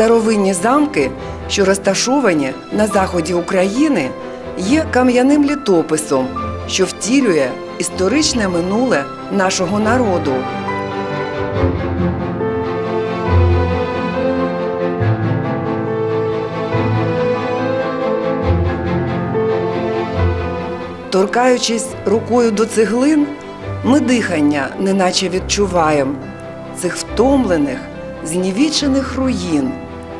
старовинні замки, що розташовані на заході України, є кам'яним літописом, що втілює історичне минуле нашого народу. Торкаючись рукою до цеглин, ми дихання неначе відчуваємо цих втомлених, знівічених руїн,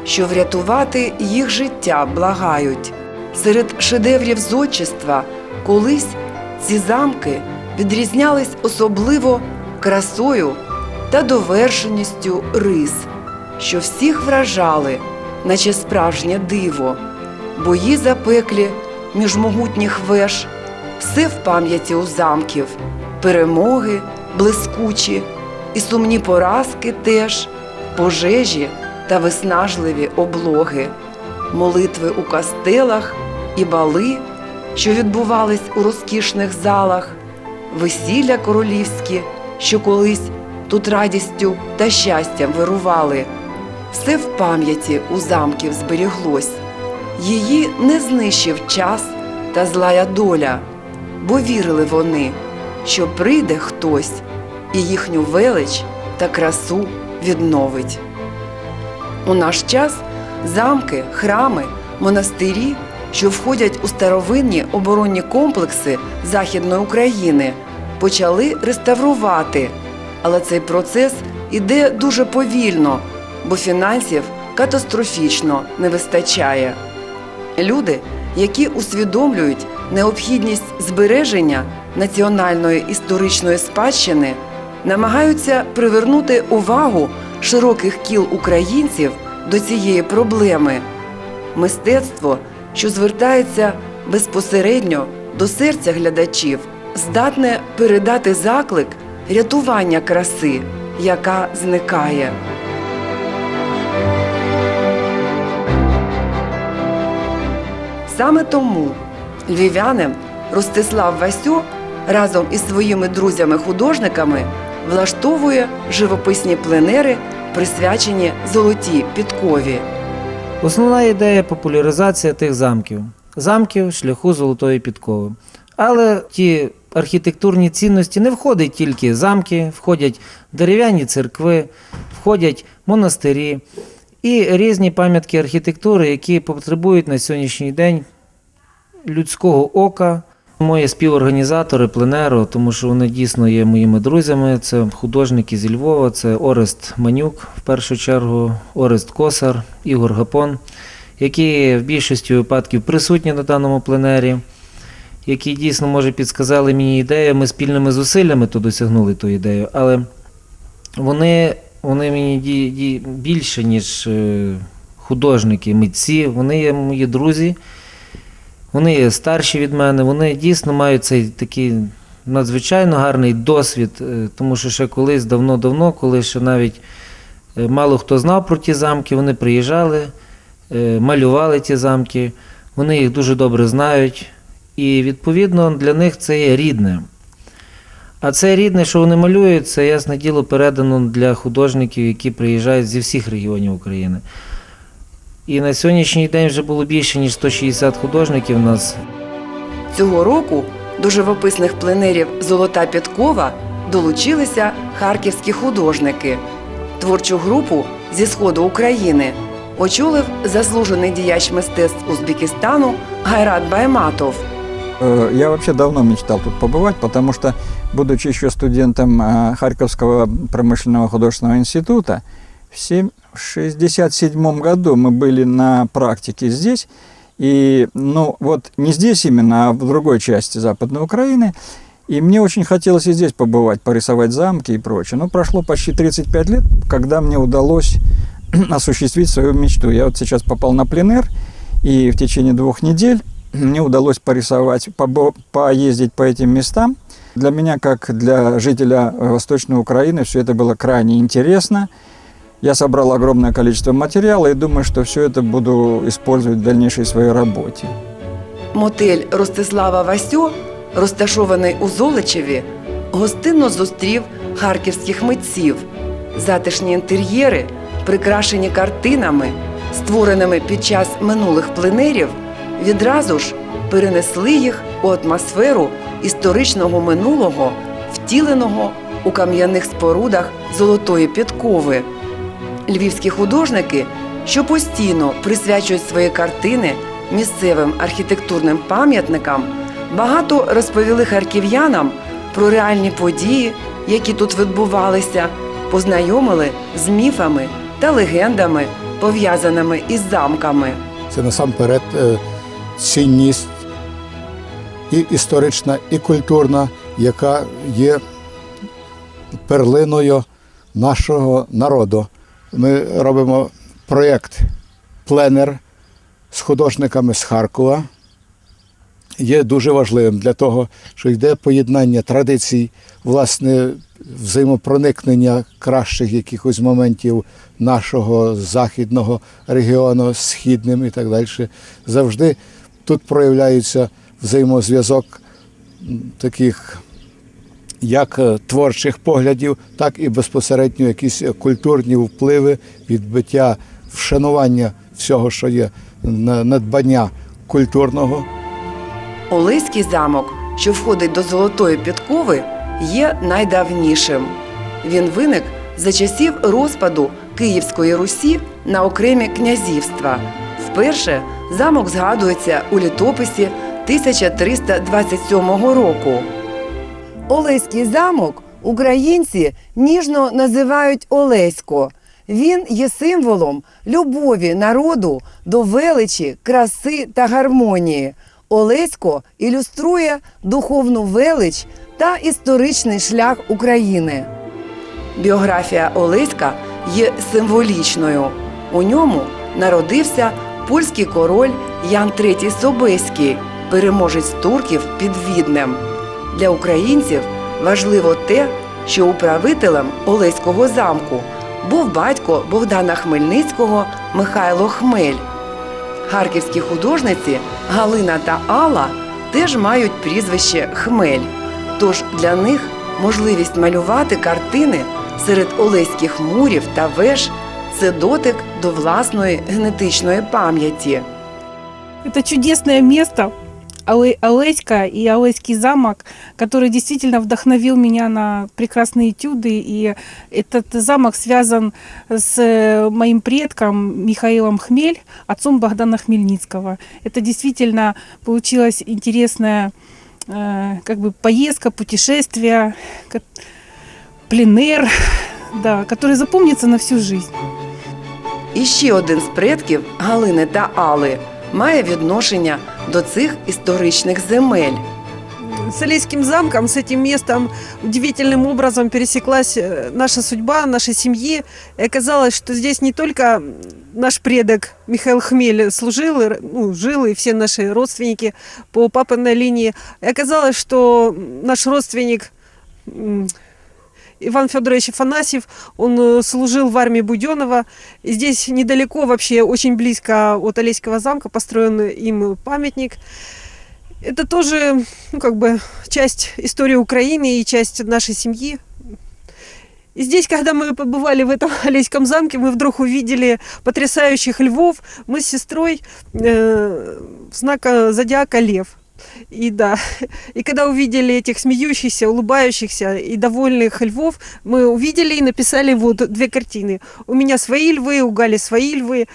що врятувати їх життя благають. Серед шедеврів зодчества колись ці замки відрізнялись особливо красою та довершеністю рис, що всіх вражали, наче справжнє диво, бої запеклі між могутніх веж, все в пам'яті у замків, перемоги блискучі, і сумні поразки теж, пожежі та виснажливі облоги, молитви у кастелах і бали, що відбувались у розкішних залах, весілля королівські, що колись тут радістю та щастям вирували. Все в пам'яті у замків зберіглось. Її не знищив час та злая доля, бо вірили вони, що прийде хтось і їхню велич та красу відновить. У наш час замки, храми, монастирі, що входять у старовинні оборонні комплекси Західної України, почали реставрувати, але цей процес іде дуже повільно, бо фінансів катастрофічно не вистачає. Люди, які усвідомлюють необхідність збереження національної історичної спадщини, намагаються привернути увагу широких кіл українців до цієї проблеми. Мистецтво, що звертається безпосередньо до серця глядачів, здатне передати заклик рятування краси, яка зникає. Саме тому львів'янин Ростислав Васьо разом із своїми друзями-художниками влаштовує живописні пленери, присвячені золотій підкові. Основна ідея популяризація тих замків, замків шляху золотої підкови. Але ті архітектурні цінності не входять тільки замки, входять дерев'яні церкви, входять монастирі і різні пам'ятки архітектури, які потребують на сьогоднішній день людського ока. Мої співорганізатори пленеру, тому що вони дійсно є моїми друзями. Це художники зі Львова, це Орест Манюк, в першу чергу, Орест Косар, Ігор Гапон, які в більшості випадків присутні на даному пленері, які дійсно, може, підсказали мені ідею. Ми спільними зусиллями то досягнули ту ідею, але вони, вони мені ді, ді, більше, ніж е, художники, митці, вони є мої друзі. Вони старші від мене, вони дійсно мають цей такий надзвичайно гарний досвід, е, тому що ще колись давно-давно, коли ще навіть е, мало хто знав про ті замки, вони приїжджали, е, малювали ті замки, вони їх дуже добре знають, і відповідно для них це є рідне. А це рідне, що вони малюють, це ясне діло передано для художників, які приїжджають зі всіх регіонів України. І на сьогоднішній день вже було більше, ніж 160 художників у нас. Цього року до живописних пленерів Золота підкова долучилися харківські художники. Творчу групу зі сходу України очолив заслужений діяч мистецтв Узбекистану Гайрат Байматов. Э, Я вообще давно мечтал тут побывать, потому что, будучи еще студентом э, Харьковского промышленного художественного института, В 1967 году мы были на практике здесь. И, ну, вот не здесь именно, а в другой части Западной Украины. И мне очень хотелось и здесь побывать, порисовать замки и прочее. Но прошло почти 35 лет, когда мне удалось осуществить свою мечту. Я вот сейчас попал на пленер, и в течение двух недель мне удалось порисовать, побо- поездить по этим местам. Для меня, как для жителя э, Восточной Украины, все это было крайне интересно. Я собрал огромное количество материала и думаю, что все это буду использовать в дальнейшей своей работе. Мотель Ростислава Васьо, розташований у Золочеві, гостинно зустрів харківських митців. Затишні інтер'єри, прикрашені картинами, створеними під час минулих пленерів, відразу ж перенесли їх у атмосферу історичного минулого, втіленого у кам'яних спорудах золотої підкови. Львівські художники, що постійно присвячують свої картини місцевим архітектурним пам'ятникам, багато розповіли харків'янам про реальні події, які тут відбувалися, познайомили з міфами та легендами, пов'язаними із замками. Це насамперед е, цінність і історична, і культурна, яка є перлиною нашого народу. Ми робимо проєкт Пленер з художниками з Харкова. Є дуже важливим для того, що йде поєднання традицій, власне, взаємопроникнення кращих якихось моментів нашого західного регіону, східним і так далі. Завжди тут проявляється взаємозв'язок таких як е, творчих поглядів, так і безпосередньо якісь культурні впливи, відбиття, вшанування всього, що є на- надбання культурного. Олеський замок, що входить до золотої підкови, є найдавнішим. Він виник за часів розпаду Київської Русі на окремі князівства. Вперше замок згадується у літописі 1327 року. Олеський замок українці ніжно називають Олесько. Він є символом любові народу до величі, краси та гармонії. Олесько ілюструє духовну велич та історичний шлях України. Біографія Олеська є символічною. У ньому народився польський король Ян III Собеський, переможець турків під Віднем. Для українців важливо те, що управителем Олеського замку був батько Богдана Хмельницького Михайло Хмель. Харківські художниці Галина та Алла теж мають прізвище Хмель. Тож для них можливість малювати картини серед олеських мурів та веж це дотик до власної генетичної пам'яті. Это чудесное место, Алэська и Алэйский замок, который действительно вдохновил меня на прекрасные этюды. И этот замок связан с э, моим предком Михаилом Хмель, отцом Богдана Хмельницкого. Это действительно получилась интересная э, как бы поездка, путешествие, пленер, да, который запомнится на всю жизнь. І ще один з предків Галини та Али має відношення до цих історичних земель. С Алейским замком, с этим местом удивительным образом пересеклась э, наша судьба, нашей семьи. И оказалось, что здесь не только наш предок Михаил Хмель служил, и, р- ну, жил, и все наши родственники по папиной линии. И оказалось, что наш родственник м, Иван Федорович Афанасьев, он э, служил в армии Буденова. Здесь недалеко, вообще очень близко от Алейского замка, построен им памятник. Это тоже, ну, как бы, часть истории Украины и часть нашей семьи. И здесь, когда мы побывали в этом Алейском замке, мы вдруг увидели потрясающих львов. Мы с сестрой э, знака зодиака лев. И да, и когда увидели этих смеющихся, улыбающихся и довольных львов, мы увидели и написали вот две картины. У меня свои львы, у Гали свои львы.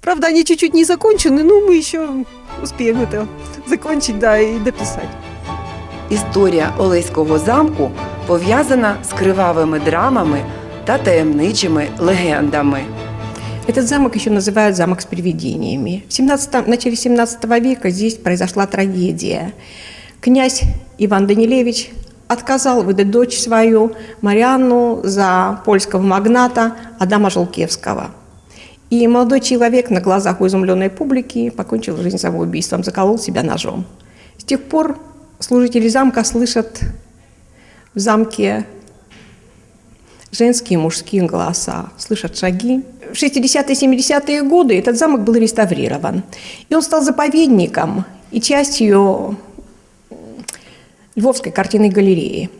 Правда, они чуть-чуть не закончены, но мы еще успеем это закончить, да, и дописать. Історія Олеського замку пов'язана з кривавими драмами та таємничими легендами. Этот замок еще называют замок с привидениями. В 17, в начале 17 века здесь произошла трагедия. Князь Иван Данилевич отказал выдать дочь свою Марианну за польского магната Адама Жолкевского. И молодой человек на глазах у изумленной публики покончил жизнь самоубийством, заколол себя ножом. С тех пор служители замка слышат в замке женские и мужские голоса, слышат шаги. В 60-е 70-е годы этот замок был реставрирован. И он стал заповедником и частью Львовской картинной галереи.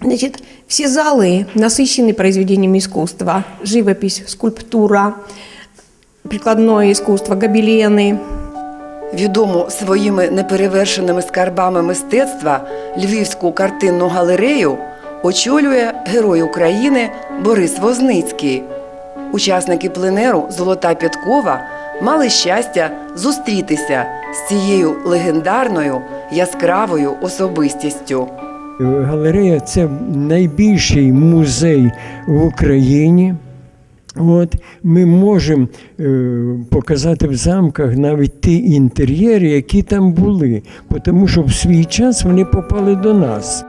Значит, все залы насыщены произведениями искусства. Живопись, скульптура, прикладное искусство, гобелены. Відому своїми неперевершеними скарбами мистецтва Львівську картинну галерею очолює герой України Борис Возницький. Учасники пленеру Золота Підкова мали щастя зустрітися з цією легендарною яскравою особистістю. Галерея це найбільший музей в Україні. От ми можемо е, показати в замках навіть ті інтер'єри, які там були, тому що в свій час вони попали до нас.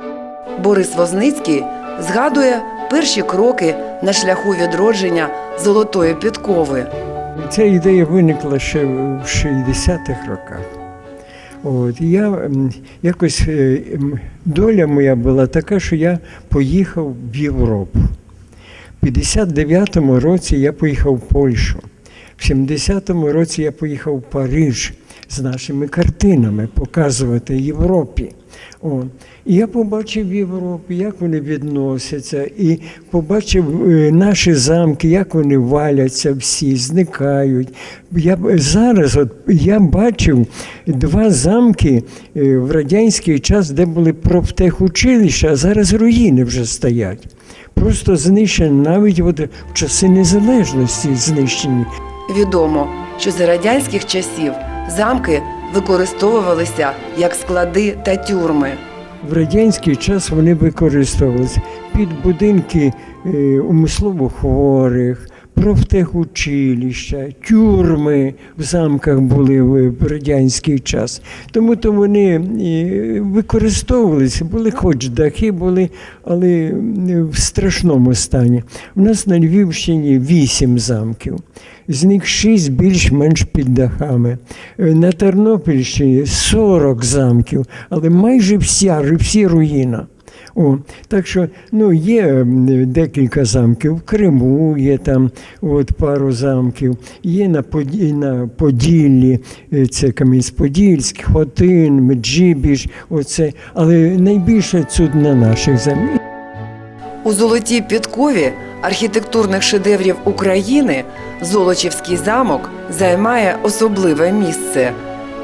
Борис Возницький згадує перші кроки на шляху відродження золотої підкови. Ця ідея виникла ще в 60-х роках. От, я якось е, доля моя була така, що я поїхав в Європу. В 59-му році я поїхав в Польщу. В 70-му році я поїхав в Париж з нашими картинами показувати Європі. О. І я побачив в Європі, як вони відносяться, і побачив е, наші замки, як вони валяться всі, зникають. Я зараз от, я бачив два замки е, в радянський час, де були профтехучилища, а зараз руїни вже стоять. Просто знищені навіть от в часи незалежності знищені. Відомо, що за радянських часів замки використовувалися як склади та тюрми. В радянський час вони використовувалися під будинки е, умислово хворих, профтехучилища, тюрми в замках були в радянський час. Тому то вони е, використовувалися, були хоч дахи були, але е, в страшному стані. У нас на Львівщині вісім замків. З них шість більш-менш під дахами. Е, На Тернопільщині 40 замків, але майже вся, всі руїна. О, так що ну, є декілька замків. В Криму є там от, пару замків, є на, Поді, на Поділлі, е, це Кам'янець-Подільськ, Хотин, Меджибіж, оце. але найбільше тут на наших землях. У золотій підкові архітектурних шедеврів України Золочівський замок займає особливе місце.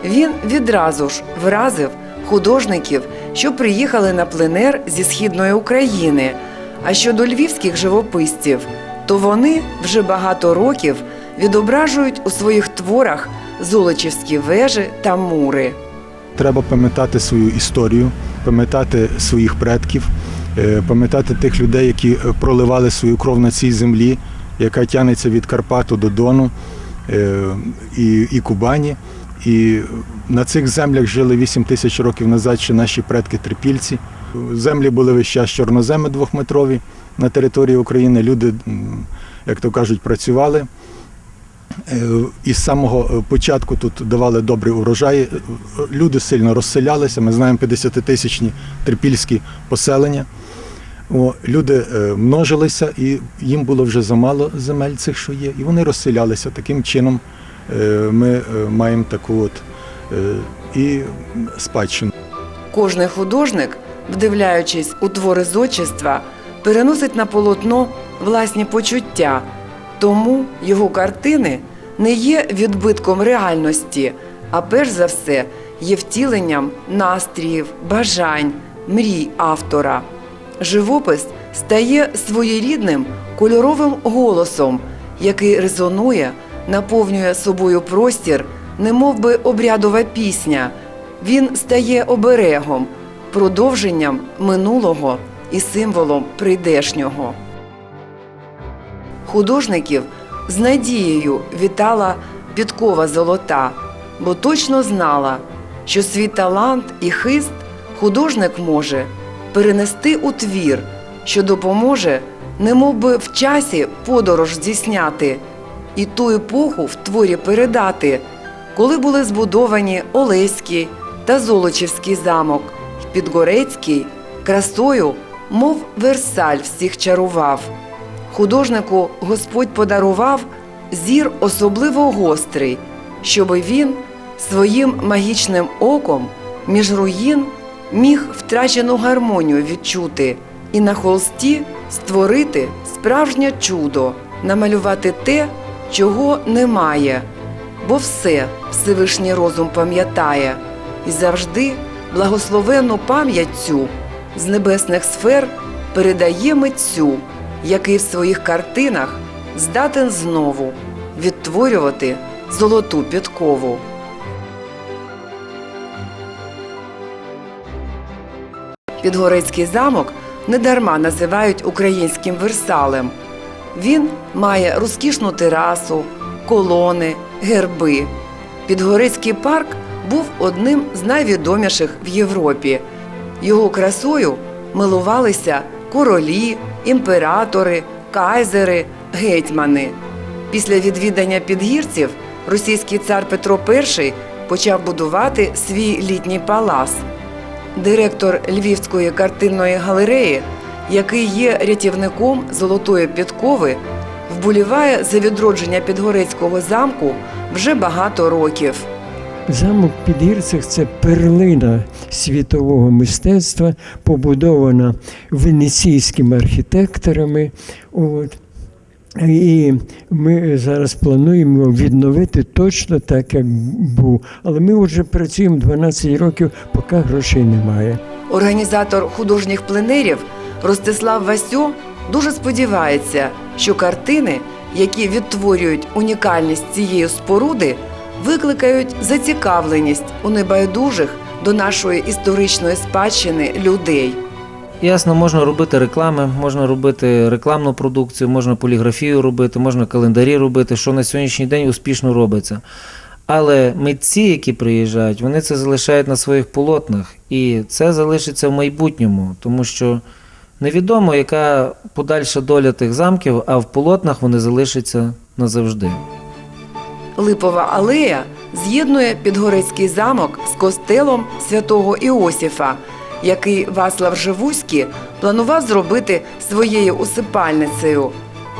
Він відразу ж вразив художників, що приїхали на пленер зі східної України. А щодо львівських живописців, то вони вже багато років відображують у своїх творах золочівські вежі та мури. Треба пам'ятати свою історію, пам'ятати своїх предків, е, пам'ятати тих людей, які е, проливали свою кров на цій землі, яка тягнеться від Карпату до Дону е, і, і Кубані. І на цих землях жили 8 тисяч років назад ще наші предки трипільці. Землі були весь час чорноземи двохметрові на території України. Люди, як то кажуть, працювали. Е, І з самого е, початку тут давали добрі урожаї. Люди сильно розселялися. Ми знаємо 50-тисячні трипільські поселення. О, люди е, множилися, і їм було вже замало земель цих, що є, і вони розселялися. Таким чином ми е, маємо таку от е, і спадщину. Кожний художник, вдивляючись у твори зодчества, переносить на полотно власні почуття, тому його картини не є відбитком реальності, а перш за все є втіленням настріїв, бажань, мрій автора. Живопис стає своєрідним кольоровим голосом, який резонує, наповнює собою простір, немов би обрядова пісня. Він стає оберегом, продовженням минулого і символом прийдешнього. Художників з надією вітала підкова золота, бо точно знала, що свій талант і хист художник може перенести у твір, що допоможе, немов би в часі подорож здійсняти, і ту епоху в творі передати, коли були збудовані Олеський та Золочівський замок, Підгорецький красою, мов Версаль всіх чарував. Художнику Господь подарував зір особливо гострий, щоби він своїм магічним оком між руїн міг втрачену гармонію відчути і на холсті створити справжнє чудо, намалювати те, чого немає, бо все Всевишній розум пам'ятає і завжди благословенну пам'ять з небесних сфер передає митцю, який в своїх картинах здатен знову відтворювати золоту підкову. Підгорецький замок недарма називають українським Версалем. Він має розкішну терасу, колони, герби. Підгорецький парк був одним з найвідоміших в Європі. Його красою милувалися королі, імператори, кайзери, гетьмани. Після відвідання підгірців російський цар Петро І почав будувати свій літній палац. Директор Львівської картинної галереї, який є рятівником золотої підкови, вболіває за відродження Підгорецького замку вже багато років. Замок Підгірцях це перлина світового мистецтва, побудована венеційськими архітекторами. От. І ми зараз плануємо відновити точно так, як був. Але ми вже працюємо 12 років, поки грошей немає. Організатор художніх пленерів Ростислав Васьо дуже сподівається, що картини, які відтворюють унікальність цієї споруди, викликають зацікавленість у небайдужих до нашої історичної спадщини людей. Ясно, можна робити реклами, можна робити рекламну продукцію, можна поліграфію робити, можна календарі робити, що на сьогоднішній день успішно робиться. Але митці, які приїжджають, вони це залишають на своїх полотнах, і це залишиться в майбутньому, тому що невідомо, яка подальша доля тих замків, а в полотнах вони залишаться назавжди. Липова алея з'єднує Підгорецький замок з костелом святого Іосіфа, який Васлав Живуський планував зробити своєю усипальницею.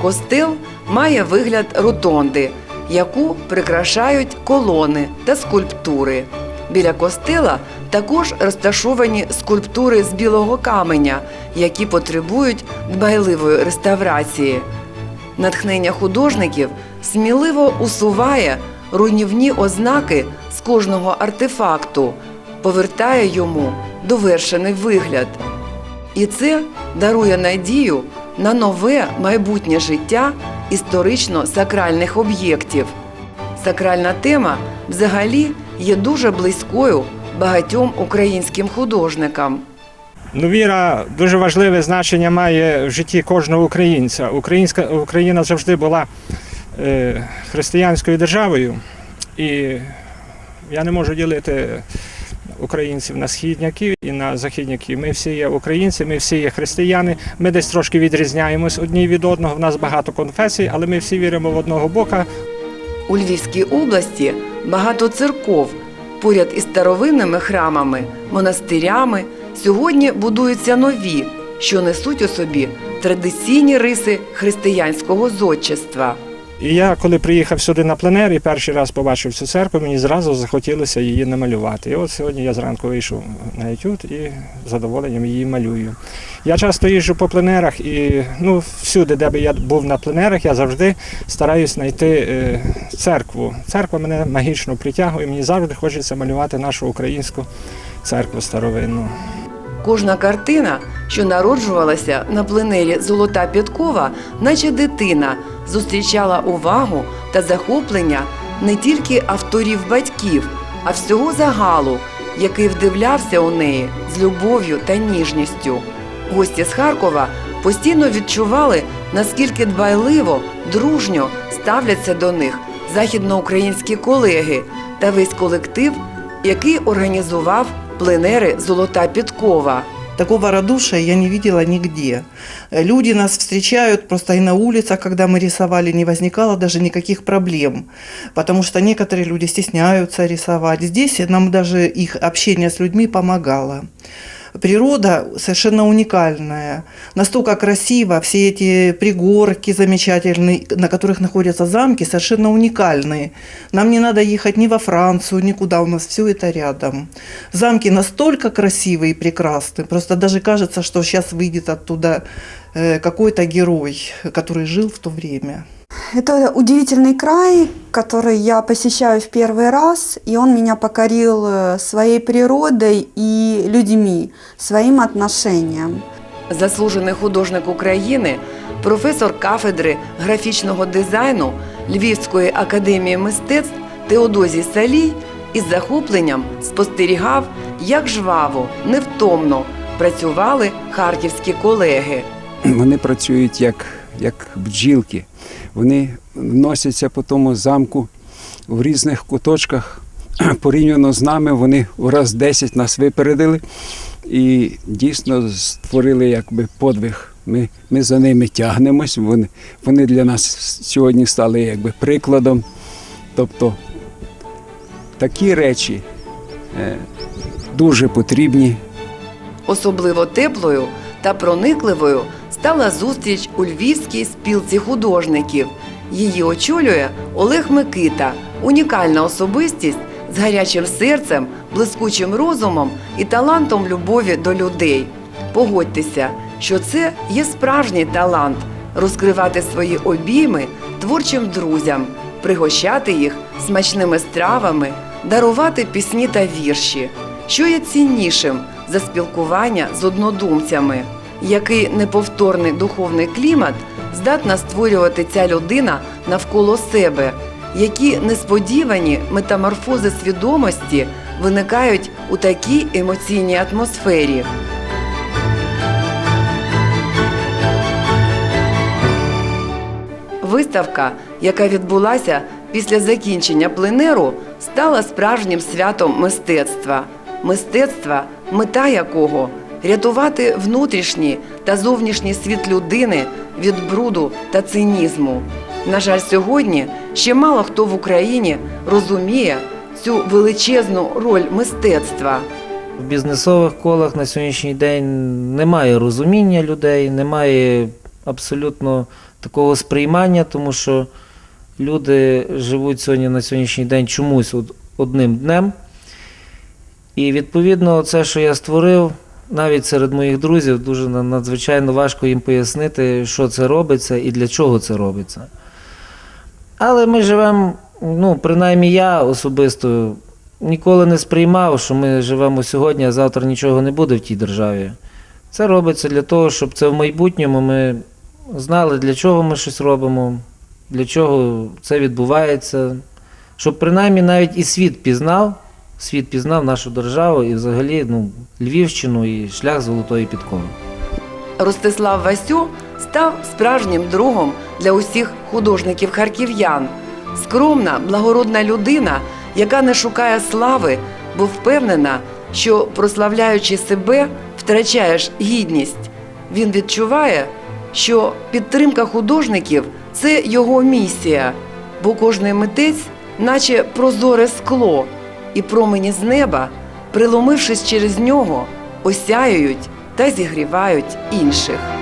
Костел має вигляд ротонди, яку прикрашають колони та скульптури. Біля костела також розташовані скульптури з білого каменя, які потребують дбайливої реставрації. Натхнення художників сміливо усуває руйнівні ознаки з кожного артефакту, повертає йому довершений вигляд. І це дарує надію на нове майбутнє життя історично-сакральних об'єктів. Сакральна тема взагалі є дуже близькою багатьом українським художникам. Ну, віра дуже важливе значення має в житті кожного українця. Українська Україна завжди була е, християнською державою, і я не можу ділити українців на східняків і на західняків. Ми всі є українці, ми всі є християни. Ми десь трошки відрізняємось одні від одного. В нас багато конфесій, але ми всі віримо в одного Бога. У Львівській області багато церков. Поряд із старовинними храмами, монастирями сьогодні будуються нові, що несуть у собі традиційні риси християнського зодчества. І я, коли приїхав сюди на пленер і перший раз побачив цю церкву, мені зразу захотілося її намалювати. І от сьогодні я зранку вийшов на етюд і з задоволенням її малюю. Я часто їжджу по пленерах і ну, всюди, де би я був на пленерах, я завжди стараюсь знайти е, церкву. Церква мене магічно притягує, мені завжди хочеться малювати нашу українську церкву старовинну. Кожна картина, що народжувалася на пленері Золота Підкова, наче дитина, зустрічала увагу та захоплення не тільки авторів батьків, а всього загалу, який вдивлявся у неї з любов'ю та ніжністю. Гості з Харкова постійно відчували, наскільки дбайливо, дружньо ставляться до них західноукраїнські колеги та весь колектив, який організував пленери Золота Підкова. Такого радушия я не видела нигде. Э, Люди нас встречают просто и на улицах, когда мы рисовали, не возникало даже никаких проблем. Потому что некоторые люди стесняются рисовать. Здесь нам даже их общение с людьми помогало. Природа совершенно уникальная, настолько красиво, все эти пригорки замечательные, на которых находятся замки, совершенно уникальные. Нам не надо ехать ни во Францию, никуда, у нас все это рядом. Замки настолько красивые и прекрасные, просто даже кажется, что сейчас выйдет оттуда э, какой-то герой, который жил в то время. Это удивительный край, который я посещаю в первый раз, и он меня покорил э, своей природой и людьми, своим отношением. Заслужений художник України, професор кафедри графічного дизайну Львівської академії мистецтв Теодозій Салій із захопленням спостерігав, як жваво, невтомно працювали харківські колеги. Вони працюють як, як бджілки. Вони носяться по тому замку в різних куточках. Порівняно з нами вони в раз 10 нас випередили і дійсно створили якби подвиг. Ми, ми за ними тягнемось. Вони, вони для нас сьогодні стали якби прикладом. Тобто такі речі е, дуже потрібні Особливо теплою та проникливою стала зустріч у Львівській спілці художників. Її очолює Олег Микита, унікальна особистість з гарячим серцем, блискучим розумом і талантом любові до людей. Погодьтеся, що це є справжній талант розкривати свої обійми творчим друзям, пригощати їх смачними стравами, дарувати пісні та вірші. Що є ціннішим за спілкування з однодумцями? Який неповторний духовний клімат здатна створювати ця людина навколо себе? Які несподівані метаморфози свідомості виникають у такій емоційній атмосфері? Виставка, яка відбулася після закінчення пленеру, стала справжнім святом мистецтва. Мистецтва, мета якого рятувати внутрішній та зовнішній світ людини від бруду та цинізму. На жаль, сьогодні ще мало хто в Україні розуміє цю величезну роль мистецтва. В бізнесових колах на сьогоднішній день немає розуміння людей, немає абсолютно такого сприймання, тому що люди живуть сьогодні на сьогоднішній день чомусь од- одним днем. І відповідно, це, що я створив, навіть серед моїх друзів, дуже надзвичайно важко їм пояснити, що це робиться і для чого це робиться. Але ми живемо, ну, принаймні я особисто ніколи не сприймав, що ми живемо сьогодні, а завтра нічого не буде в тій державі. Це робиться для того, щоб це в майбутньому ми знали, для чого ми щось робимо, для чого це відбувається. Щоб принаймні навіть і світ пізнав, світ пізнав нашу державу і взагалі ну, Львівщину і шлях золотої підкови. Ростислав Васю став справжнім другом для усіх художників харків'ян. Скромна, благородна людина, яка не шукає слави, бо впевнена, що прославляючи себе, втрачаєш гідність. Він відчуває, що підтримка художників це його місія, бо кожний митець, наче прозоре скло, і промені з неба, приломившись через нього, осяюють та зігрівають інших.